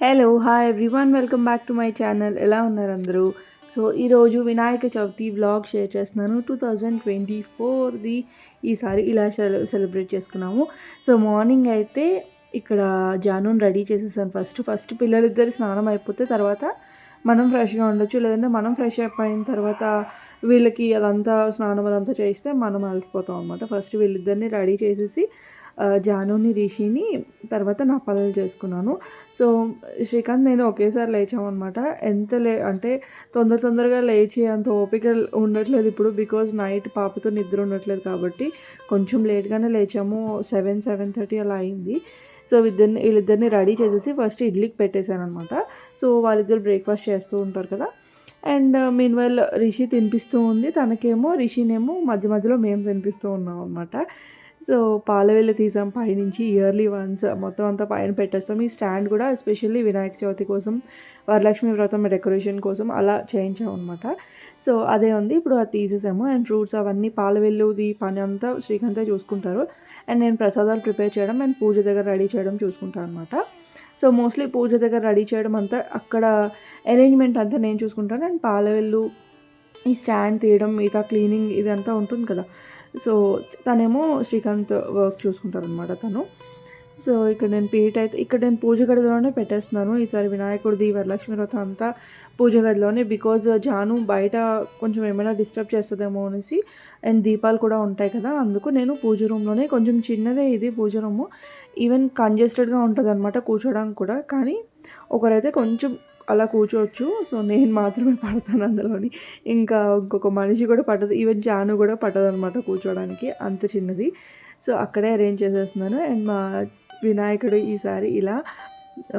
Hello hi everyone welcome back to my channel ఎలా ఉన్నారు అందరూ? సో ఈరోజు వినాయక చవితి బ్లాగ్ షేర్ చేస్తున్నాను. టూ థౌజండ్ ట్వంటీ ఫోర్ది ఈసారి ఇలా సెల సెలబ్రేట్ చేసుకున్నాము. సో మార్నింగ్ అయితే ఇక్కడ జానూన్ రెడీ చేసేసాను ఫస్ట్ ఫస్ట్ పిల్లలిద్దరు స్నానం అయిపోతే తర్వాత మనం ఫ్రెష్గా ఉండొచ్చు. లేదంటే మనం ఫ్రెష్ అయిపోయిన తర్వాత వీళ్ళకి అదంతా స్నానం అదంతా చేస్తే మనం అలసిపోతాం అనమాట ఫస్ట్ వీళ్ళిద్దరిని రెడీ చేసేసి జానుని రిషిని తర్వాత నా పనులు చేసుకున్నాను. సో శ్రీకాంత్ నేను ఒకేసారి లేచామన్నమాట. ఎంత లే అంటే తొందర తొందరగా లేచి అంత ఓపిక ఉండట్లేదు ఇప్పుడు బికాజ్ నైట్ పాపతో నిద్ర ఉండట్లేదు కాబట్టి కొంచెం లేట్గానే లేచాము. సెవెన్ సెవెన్ థర్టీ అలా అయింది. సో ఇద్దరిని వీళ్ళిద్దరిని రెడీ చేసేసి ఫస్ట్ ఇడ్లీకి పెట్టేశాను అనమాట సో వాళ్ళిద్దరు బ్రేక్ఫాస్ట్ చేస్తూ ఉంటారు కదా. అండ్ మీన్వైల్ uh, రిషి తినిపిస్తూ ఉంది. తనకేమో రిషినేమో మధ్య మధ్యలో మేము తినిపిస్తూ ఉన్నాం అనమాట సో పాలవెల్లి తీసాం. పైనుంచి ఇయర్లీ వన్స్ మొత్తం అంతా పైన పెట్టేస్తాం. ఈ స్టాండ్ కూడా ఎస్పెషల్లీ వినాయక చవితి కోసం వరలక్ష్మి వ్రతం డెకరేషన్ కోసం అలా చేయించాం అనమాట సో అదే ఉంది. ఇప్పుడు అది తీసేసాము. అండ్ ఫ్రూట్స్ అవన్నీ పాలవెల్లుది పని అంతా శ్రీకాంతే చూసుకుంటారు. అండ్ నేను ప్రసాదాలు ప్రిపేర్ చేయడం అండ్ పూజ దగ్గర రెడీ చేయడం చూసుకుంటాను అనమాట సో మోస్ట్లీ పూజ దగ్గర రెడీ చేయడం అంతా అక్కడ అరేంజ్మెంట్ అంతా నేను చూసుకుంటాను. అండ్ పాలవెల్లు ఈ స్టాండ్ తీయడం మిగతా క్లీనింగ్ ఇదంతా ఉంటుంది కదా. సో తనేమో శ్రీకాంత్ వర్క్ చూసుకుంటారనమాట తను. సో ఇక్కడ నేను పీట అయితే ఇక్కడ నేను పూజ గదిలోనే పెట్టేస్తున్నాను. ఈసారి వినాయకుడిది వరలక్ష్మి వ్రతం అంతా పూజ గదిలోనే బికాజ్ జాను బయట కొంచెం ఏమైనా డిస్టర్బ్ చేస్తుందేమో అనేసి అండ్ దీపాలు కూడా ఉంటాయి కదా అందుకు నేను పూజ రూమ్లోనే కొంచెం చిన్నదే ఇది పూజ రూము. ఈవెన్ కంజెస్టెడ్గా ఉంటుంది అనమాట కూర్చోడానికి కూడా. కానీ ఒకరైతే కొంచెం అలా కూర్చోవచ్చు. సో నేను మాత్రమే పడతాను అందులోని. ఇంకా ఇంకొక మనిషి కూడా పట్టదు. ఈవెన్ జాను కూడా పట్టదు అనమాట కూర్చోడానికి. అంత చిన్నది. సో అక్కడే అరేంజ్ చేసేస్తున్నాను. అండ్ మా వినాయకుడు ఈసారి ఇలా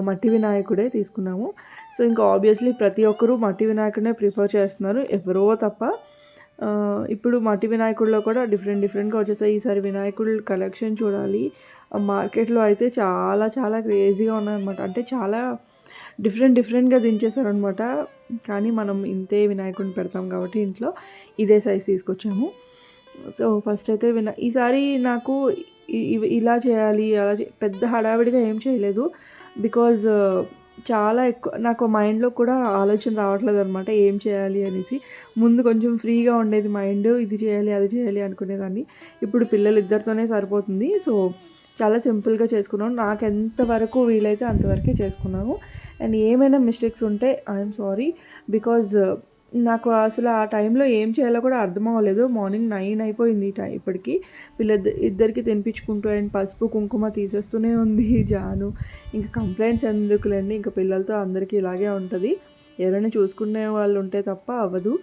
మట్టి వినాయకుడే తీసుకున్నాము. సో ఇంకా ఆబ్వియస్లీ ప్రతి ఒక్కరూ మట్టి వినాయకుడినే ప్రిఫర్ చేస్తున్నారు. ఎవరో తప్ప ఇప్పుడు మట్టి వినాయకుడిలో కూడా డిఫరెంట్ డిఫరెంట్గా వచ్చేసాయి. ఈసారి వినాయకుడు కలెక్షన్ చూడాలి. మార్కెట్లో అయితే చాలా చాలా క్రేజీగా ఉన్నాయన్నమాట. అంటే చాలా డిఫరెంట్ డిఫరెంట్గా దించేశారనమాట కానీ మనం ఇంతే వినాయకుడిని పెడతాం కాబట్టి ఇంట్లో ఇదే సైజ్ తీసుకొచ్చాము. సో ఫస్ట్ అయితే వినా ఈసారి నాకు ఇ- ఇలా చేయాలి అలా చే- పెద్ద హడావిడిగా ఏం చేయలేదు. బికాజ్ చాలా ఎక్కువ నాకు మైండ్లో కూడా ఆలోచన రావట్లేదు అనమాట ఏం చేయాలి అనేసి. ముందు కొంచెం ఫ్రీగా ఉండేది మైండ్ ఇది చేయాలి అది చేయాలి అనుకునేదాన్ని. ఇప్పుడు పిల్లలు ఇద్దరితోనే సరిపోతుంది. సో చాలా సింపుల్గా చేసుకున్నాను నాకు ఎంతవరకు వీలైతే అంతవరకే చేసుకున్నాను అండ్ ఏమైనా మిస్టేక్స్ ఉంటే ఐఎమ్ సారీ బికాజ్ నాకు అసలు ఆ టైంలో ఏం చేయాలో కూడా అర్థం అవ్వలేదు. మార్నింగ్ నైన్ అయిపోయింది టైం ఇప్పటికి. పిల్ల ఇద్దరికి తినిపించుకుంటూ అండ్ పసుపు కుంకుమ తీసేస్తూనే ఉంది జాను. ఇంకా కంప్లైంట్స్ ఎందుకులేండి? ఇంకా పిల్లలతో అందరికీ ఇలాగే ఉంటుంది. ఎవరైనా చూసుకునే వాళ్ళు ఉంటే తప్ప అవ్వదు.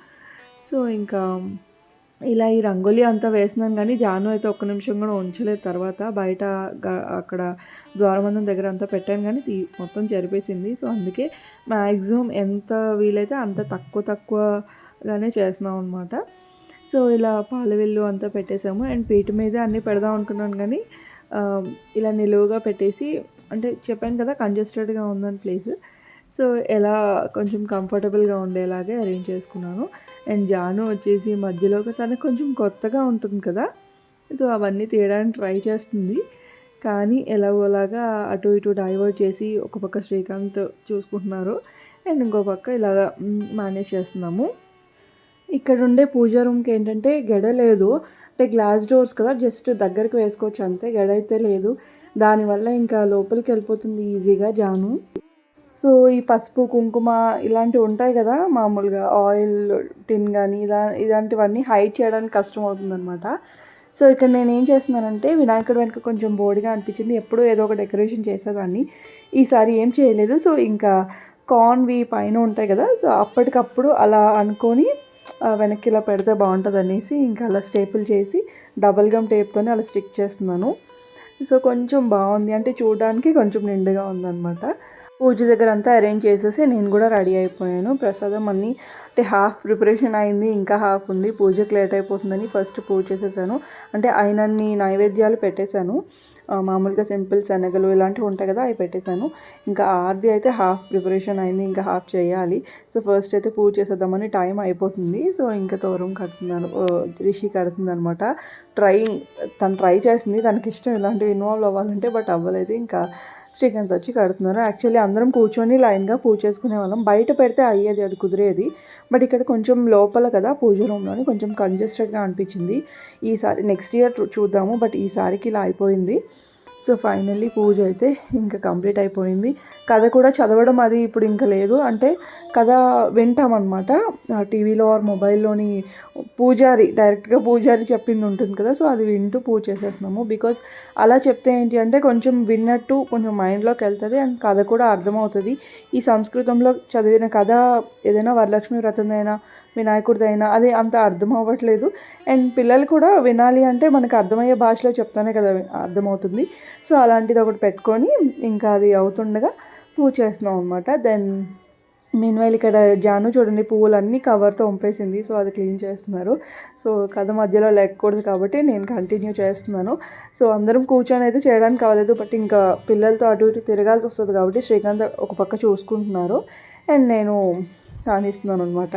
సో ఇంకా ఇలా ఈ రంగోలీ అంతా వేసినాను కానీ జాను అయితే ఒక్క నిమిషం కూడా ఉంచలేదు. తర్వాత బయట అక్కడ ద్వారబంధం దగ్గర అంతా పెట్టాను కానీ తీ మొత్తం జరిపేసింది. సో అందుకే మ్యాక్సిమం ఎంత వీలైతే అంత తక్కువ తక్కువగానే చేస్తున్నాం అనమాట సో ఇలా పాలవెల్లు అంతా పెట్టేసాము. అండ్ పీట మీద అన్నీ పెడదాం అనుకున్నాను కానీ ఇలా నిలువుగా పెట్టేసి అంటే చెప్పాను కదా కంజెస్టెడ్గా ఉందని ప్లేస్. సో ఎలా కొంచెం కంఫర్టబుల్గా ఉండేలాగే అరేంజ్ చేసుకున్నాను. అండ్ జాను వచ్చేసి మధ్యలో తనకు కొంచెం కొత్తగా ఉంటుంది కదా సో అవన్నీ తీయడానికి ట్రై చేస్తుంది. కానీ ఎలాగోలాగా అటు ఇటు డైవర్ట్ చేసి ఒక పక్క శ్రీకాంత్ చూసుకుంటున్నారు. అండ్ ఇంకో పక్క ఇలాగా మేనేజ్ చేస్తున్నాము. ఇక్కడ ఉండే పూజా రూమ్కి ఏంటంటే గెడ లేదు. అంటే గ్లాస్ డోర్స్ కదా జస్ట్ దగ్గరికి వేసుకోవచ్చు అంతే గెడ అయితే లేదు. దానివల్ల ఇంకా లోపలికి వెళ్ళిపోతుంది ఈజీగా జాను. సో ఈ పసుపు కుంకుమ ఇలాంటివి ఉంటాయి కదా మామూలుగా ఆయిల్ టిన్ కానీ ఇలా ఇలాంటివన్నీ హైడ్ చేయడానికి కష్టం అవుతుందన్నమాట. సో ఇక్కడ నేను ఏం చేస్తున్నానంటే వినాయకుడు వెనక కొంచెం బోర్డుగా అనిపించింది. ఎప్పుడూ ఏదో ఒక డెకరేషన్ చేసేదాన్ని. ఈసారి ఏం చేయలేదు. సో ఇంకా కార్న్వి పైన ఉంటాయి కదా సో అప్పటికప్పుడు అలా అనుకొని వెనక్కి ఇలా పెడితే బాగుంటుంది అనేసి ఇంకా అలా స్టేపుల్ చేసి డబల్ గమ్ టేప్తోనే అలా స్టిక్ చేస్తున్నాను. సో కొంచెం బాగుంది. అంటే చూడడానికి కొంచెం నిండుగా ఉందన్నమాట. పూజ దగ్గర అంతా అరేంజ్ చేసేసి నేను కూడా రెడీ అయిపోయాను. ప్రసాదం అన్నీ అంటే హాఫ్ ప్రిపరేషన్ అయింది ఇంకా హాఫ్ ఉంది. పూజకి లేట్ అయిపోతుందని ఫస్ట్ పూజ చేసేసాను. అంటే అయినన్ని నైవేద్యాలు పెట్టేశాను. మామూలుగా సింపుల్ శనగలు ఇలాంటివి ఉంటాయి కదా అవి పెట్టేశాను. ఇంకా ఆర్ది అయితే హాఫ్ ప్రిపరేషన్ అయింది ఇంకా హాఫ్ చేయాలి. సో ఫస్ట్ అయితే పూజ చేసేద్దామని టైం అయిపోతుంది. సో ఇంకా తోరం కడుతున్నాను. రిషి కడుతుంది అనమాట ట్రై తను ట్రై చేసింది. తనకి ఇష్టం ఇలాంటివి ఇన్వాల్వ్ అవ్వాలంటే బట్ అవ్వలేదు. ఇంకా శ్రీకాంత్ వచ్చి కడుతున్నారు. యాక్చువల్లీ అందరం కూర్చొని లైన్గా పూజ చేసుకునే వాళ్ళం. బయట పెడితే అయ్యేది అది కుదిరేది. బట్ ఇక్కడ కొంచెం లోపల కదా పూజ రూమ్లోని కొంచెం కంజెస్టెడ్గా అనిపించింది. ఈసారి నెక్స్ట్ ఇయర్ చూద్దాము. బట్ ఈసారికి ఇలా అయిపోయింది. సో ఫైనల్లీ పూజ అయితే ఇంకా కంప్లీట్ అయిపోయింది. కథ కూడా చదవడం అది ఇప్పుడు ఇంకా లేదు. అంటే కథ వింటామన్నమాట. టీవీలో ఆర్ మొబైల్లోని పూజారి డైరెక్ట్గా పూజారి చెప్పింది ఉంటుంది కదా సో అది వింటూ పూజ చేసేస్తున్నాము. బికాస్ అలా చెప్తే ఏంటి అంటే కొంచెం విన్నట్టు కొంచెం మైండ్లోకి వెళ్తుంది అండ్ కథ కూడా అర్థమవుతుంది. ఈ సంస్కృతంలో చదివిన కథ ఏదైనా వరలక్ష్మి వ్రతందైనా వినాయకుడిదైనా అది అంత అర్థం అవ్వట్లేదు అండ్ పిల్లలు కూడా వినాలి అంటే మనకు అర్థమయ్యే భాషలో చెప్తానే కదా అర్థమవుతుంది. సో అలాంటిది ఒకటి పెట్టుకొని ఇంకా అది అవుతుండగా పూజ చేస్తున్నాం అనమాట దెన్ మీన్వైల్ ఇక్కడ జాను చూడండి పువ్వులన్నీ కవర్తో ఉంపేసింది. సో అది క్లీన్ చేస్తున్నారు. సో కథ మధ్యలో లేకూడదు కాబట్టి నేను కంటిన్యూ చేస్తున్నాను. సో అందరం కూర్చొని అయితే చేయడానికి కావలేదు బట్ ఇంకా పిల్లలతో అటు ఇటు తిరగాల్సి వస్తుంది కాబట్టి శ్రీకాంత్ ఒక పక్క చూసుకుంటున్నారు. అండ్ నేను కానిస్తున్నాను అనమాట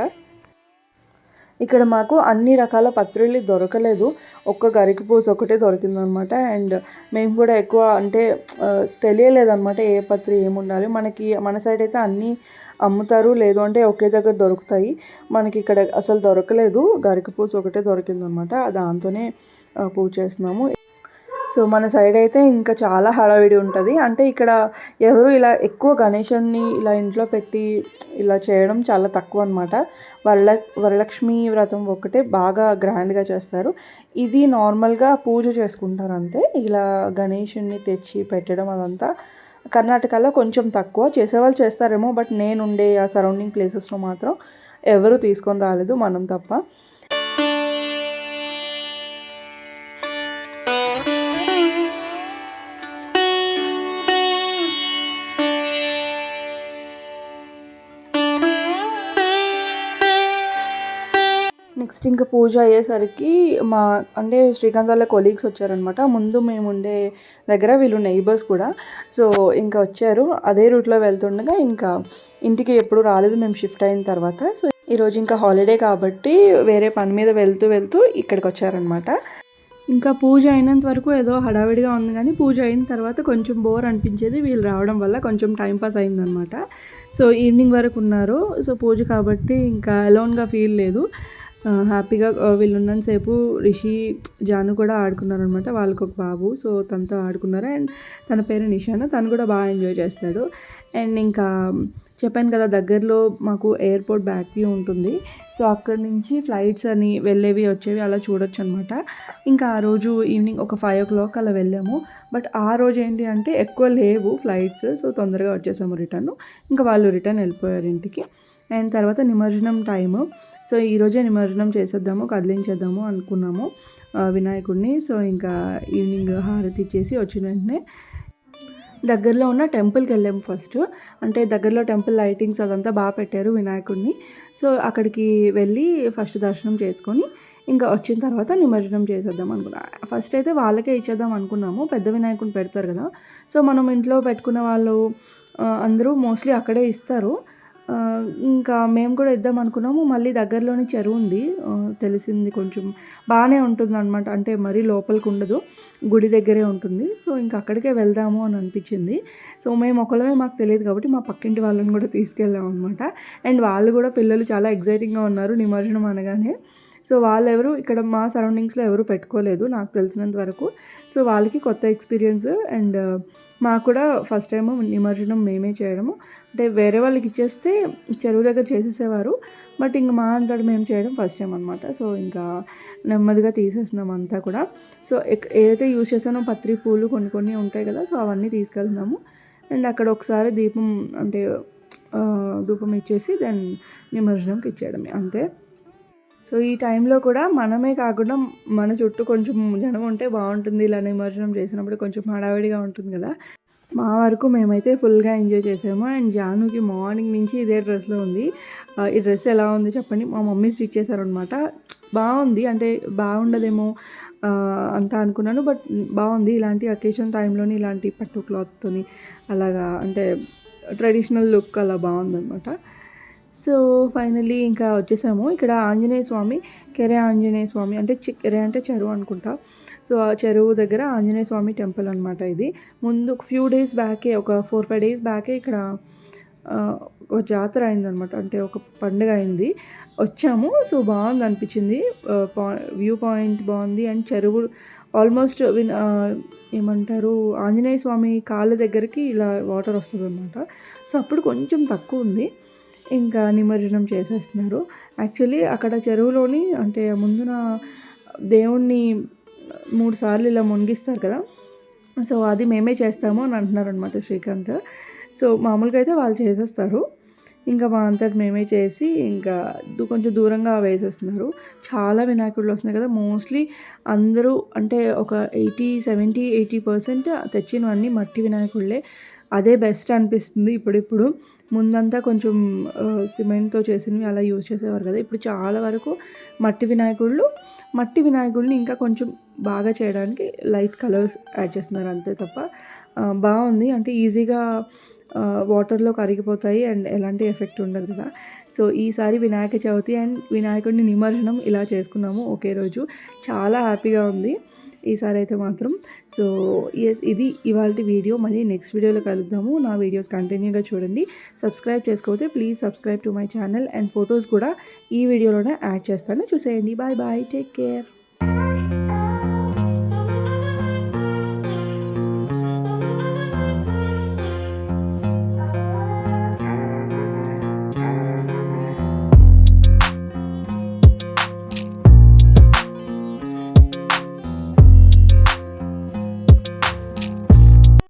ఇక్కడ మాకు అన్ని రకాల పత్రిలు దొరకలేదు. ఒక్క గరికి పూస ఒకటే దొరికిందనమాట. అండ్ మేము కూడా ఎక్కువ అంటే తెలియలేదన్నమాట ఏ పత్రి ఏముండాలి. మనకి మన సైడ్ అయితే అన్నీ అమ్ముతారు. లేదు అంటే ఒకే దగ్గర దొరుకుతాయి. మనకి ఇక్కడ అసలు దొరకలేదు. గరికి పూస ఒకటే దొరికిందనమాట. దాంతోనే పూజ చేస్తున్నాము. సో మన సైడ్ అయితే ఇంకా చాలా హడావిడి ఉంటుంది. అంటే ఇక్కడ ఎవరు ఇలా ఎక్కువ గణేశాన్ని ఇలా ఇంట్లో పెట్టి ఇలా చేయడం చాలా తక్కువ అనమాట వరల వరలక్ష్మి వ్రతం ఒకటే బాగా గ్రాండ్గా చేస్తారు. ఇది నార్మల్గా పూజ చేసుకుంటారు అంతే. ఇలా గణేషుని తెచ్చి పెట్టడం అదంతా కర్ణాటకలో కొంచెం తక్కువ. చేసేవాళ్ళు చేస్తారేమో బట్ నేను ఉండే ఆ సరౌండింగ్ ప్లేసెస్లో మాత్రం ఎవరు తీసుకొని రాలేదు మనం తప్ప. నెక్స్ట్ ఇంకా పూజ అయ్యేసరికి మా అంటే శ్రీకాంత్ వాళ్ళ కొలీగ్స్ వచ్చారనమాట ముందు మేము ఉండే దగ్గర వీళ్ళు నైబర్స్ కూడా. సో ఇంకా వచ్చారు. అదే రూట్లో వెళ్తుండగా ఇంకా ఇంటికి ఎప్పుడు రాలేదు. మేము షిఫ్ట్ అయిన తర్వాత. సో ఈరోజు ఇంకా హాలిడే కాబట్టి వేరే పని మీద వెళ్తూ వెళ్తూ ఇక్కడికి వచ్చారనమాట ఇంకా పూజ అయినంత వరకు ఏదో హడావిడిగా ఉంది కానీ పూజ అయిన తర్వాత కొంచెం బోర్ అనిపించేది. వీళ్ళు రావడం వల్ల కొంచెం టైంపాస్ అయిందనమాట సో ఈవినింగ్ వరకు ఉన్నారు. సో పూజ కాబట్టి ఇంకా అలోన్గా ఫీల్ లేదు. హ్యాపీగా వీళ్ళు ఉన్నంతసేపు రిషి జాను కూడా ఆడుకున్నారు అనమాట వాళ్ళకి ఒక బాబు సో తనతో ఆడుకున్నారు. అండ్ తన పేరు నిషాను తను కూడా బాగా ఎంజాయ్ చేస్తాడు. అండ్ ఇంకా చెప్పాను కదా దగ్గరలో మాకు ఎయిర్పోర్ట్ బ్యాక్ ఉంటుంది. సో అక్కడి నుంచి ఫ్లైట్స్ అని వెళ్ళేవి వచ్చేవి అలా చూడొచ్చు అనమాట ఇంకా ఆ రోజు ఈవినింగ్ ఒక ఫైవ్ ఓ క్లాక్ అలా వెళ్ళాము. బట్ ఆ రోజు ఏంటి అంటే ఎక్కువ లేవు ఫ్లైట్స్ సో తొందరగా వచ్చేసాము రిటర్న్. ఇంకా వాళ్ళు రిటర్న్ వెళ్ళిపోయారు ఇంటికి. అండ్ తర్వాత నిమజ్జనం టైము. సో ఈరోజే నిమజ్జనం చేసేద్దాము కదిలించేద్దాము అనుకున్నాము వినాయకుడిని. సో ఇంకా ఈవినింగ్ హారతి ఇచ్చేసి వచ్చిన వెంటనే దగ్గరలో ఉన్న టెంపుల్కి వెళ్ళాము ఫస్ట్. అంటే దగ్గరలో టెంపుల్ లైటింగ్స్ అదంతా బాగా పెట్టారు వినాయకుడిని. సో అక్కడికి వెళ్ళి ఫస్ట్ దర్శనం చేసుకొని ఇంకా వచ్చిన తర్వాత నిమజ్జనం చేసేద్దాం అనుకున్నా. ఫస్ట్ అయితే వాళ్ళకే ఇచ్చేద్దాం అనుకున్నాము పెద్ద వినాయకుడిని పెడతారు కదా. సో మనం ఇంట్లో పెట్టుకున్న వాళ్ళు అందరూ మోస్ట్లీ అక్కడే ఇస్తారు. ఇంకా మేము కూడా ఇద్దాం అనుకున్నాము. మళ్ళీ దగ్గరలోని చెరువు ఉంది. తెలిసింది కొంచెం బాగానే ఉంటుంది అనమాట అంటే మరీ లోపలికి ఉండదు. గుడి దగ్గరే ఉంటుంది. సో ఇంకా అక్కడికే వెళ్దాము అని అనిపించింది. సో మేము ఒకళ్ళమే మాకు తెలియదు కాబట్టి మా పక్కింటి వాళ్ళని కూడా తీసుకెళ్ళాం అనమాట అండ్ వాళ్ళు కూడా పిల్లలు చాలా ఎగ్జైటింగ్గా ఉన్నారు. నిమజ్జనం అనగానే. సో వాళ్ళు ఎవరు ఇక్కడ మా సరౌండింగ్స్లో ఎవరు పెట్టుకోలేదు నాకు తెలిసినంత వరకు. సో వాళ్ళకి కొత్త ఎక్స్పీరియన్స్ అండ్ మాకు కూడా ఫస్ట్ టైం నిమజ్జనం మేమే చేయడము. అంటే వేరే వాళ్ళకి ఇచ్చేస్తే చెరువు దగ్గర చేసేసేవారు. బట్ ఇంక మా అంతటి మేము చేయడం ఫస్ట్ టైం అనమాట సో ఇంకా నెమ్మదిగా తీసేస్తున్నాం అంతా కూడా. సో ఏదైతే యూజ్ చేసానో పత్రి పూలు కొన్ని కొన్ని ఉంటాయి కదా సో అవన్నీ తీసుకెళ్తున్నాము. అండ్ అక్కడ ఒకసారి దీపం అంటే ధూపం ఇచ్చేసి దెన్ నిమజ్జనంకి ఇచ్చేయడమే అంతే. సో ఈ టైంలో కూడా మనమే కాకుండా మన చుట్టూ కొంచెం జనం ఉంటే బాగుంటుంది. ఇలా నిమజ్జనం చేసినప్పుడు కొంచెం హడావిడిగా ఉంటుంది కదా. మా వరకు మేమైతే ఫుల్గా ఎంజాయ్ చేసాము. అండ్ జానుకి మార్నింగ్ నుంచి ఇదే డ్రెస్లో ఉంది. ఈ డ్రెస్ ఎలా ఉంది చెప్పండి. మా మమ్మీ స్టిచ్ చేశారనమాట బాగుంది. అంటే బాగుండదేమో అంతా అనుకున్నాను. బట్ బాగుంది. ఇలాంటి అకేషన్ టైంలోని ఇలాంటి పట్టు క్లాత్తోని అలాగా అంటే ట్రెడిషనల్ లుక్ అలా బాగుందనమాట సో ఫైనల్లీ ఇంకా వచ్చేసాము. ఇక్కడ ఆంజనేయ స్వామి కెరె ఆంజనేయ స్వామి అంటే కెరే కెరె అంటే చెరువు అనుకుంటా. సో ఆ చెరువు దగ్గర ఆంజనేయ స్వామి టెంపుల్ అనమాట ఇది. ముందు ఒక ఫ్యూ డేస్ బ్యాకే ఒక ఫోర్ ఫైవ్ డేస్ బ్యాకే ఇక్కడ ఒక జాతర అయిందనమాట అంటే ఒక పండుగ అయింది. వచ్చాము. సో బాగుంది అనిపించింది. వ్యూ పాయింట్ బాగుంది. అండ్ చెరువు ఆల్మోస్ట్ విన్ ఏమంటారు ఆంజనేయ స్వామి కాళ్ళ దగ్గరికి ఇలా వాటర్ వస్తుంది అనమాట సో అప్పుడు కొంచెం తక్కువ ఉంది. ఇంకా నిమజ్జనం చేసేస్తున్నారు. యాక్చువల్లీ అక్కడ చెరువులోని అంటే ముందున దేవుణ్ణి మూడు సార్లు ఇలా మునిగిస్తారు కదా. సో అది మేమే చేస్తాము అని అంటున్నారు అనమాట శ్రీకాంత్. సో మామూలుగా అయితే వాళ్ళు చేసేస్తారు. ఇంకా మా అంతటి మేమే చేసి ఇంకా కొంచెం దూరంగా వేసేస్తున్నారు. చాలా వినాయకుడులు వస్తున్నాయి కదా. మోస్ట్లీ అందరూ అంటే ఒక ఎయిటీ సెవెంటీ ఎయిటీ పర్సెంట్ తెచ్చినవన్నీ మట్టి వినాయకుళ్ళే. అదే బెస్ట్ అనిపిస్తుంది. ఇప్పుడిప్పుడు ముందంతా కొంచెం సిమెంట్తో చేసినవి అలా యూజ్ చేసేవారు కదా. ఇప్పుడు చాలా వరకు మట్టి వినాయకుళ్ళు మట్టి వినాయకుడిని ఇంకా కొంచెం బాగా చేయడానికి లైట్ కలర్స్ యాడ్ చేస్తున్నారు అంతే తప్ప బాగుంది. అంటే ఈజీగా వాటర్లో కరిగిపోతాయి అండ్ ఎలాంటి ఎఫెక్ట్ ఉండదు కదా. సో ఈసారి వినాయక చవితి అండ్ వినాయకుడిని నిమజ్జనం ఇలా చేసుకున్నాము ఒకే రోజు. చాలా హ్యాపీగా ఉంది. ఈసారి అయితే మాత్రం. సో ఎస్ ఇది ఇవాళ వీడియో. మళ్ళీ నెక్స్ట్ వీడియోలో కలుద్దాము. నా వీడియోస్ కంటిన్యూగా చూడండి. సబ్స్క్రైబ్ చేసుకోకపోతే please subscribe to my channel and photos కూడా ఈ వీడియోలోనే యాడ్ చేస్తాను. చూసేయండి. Bye bye take care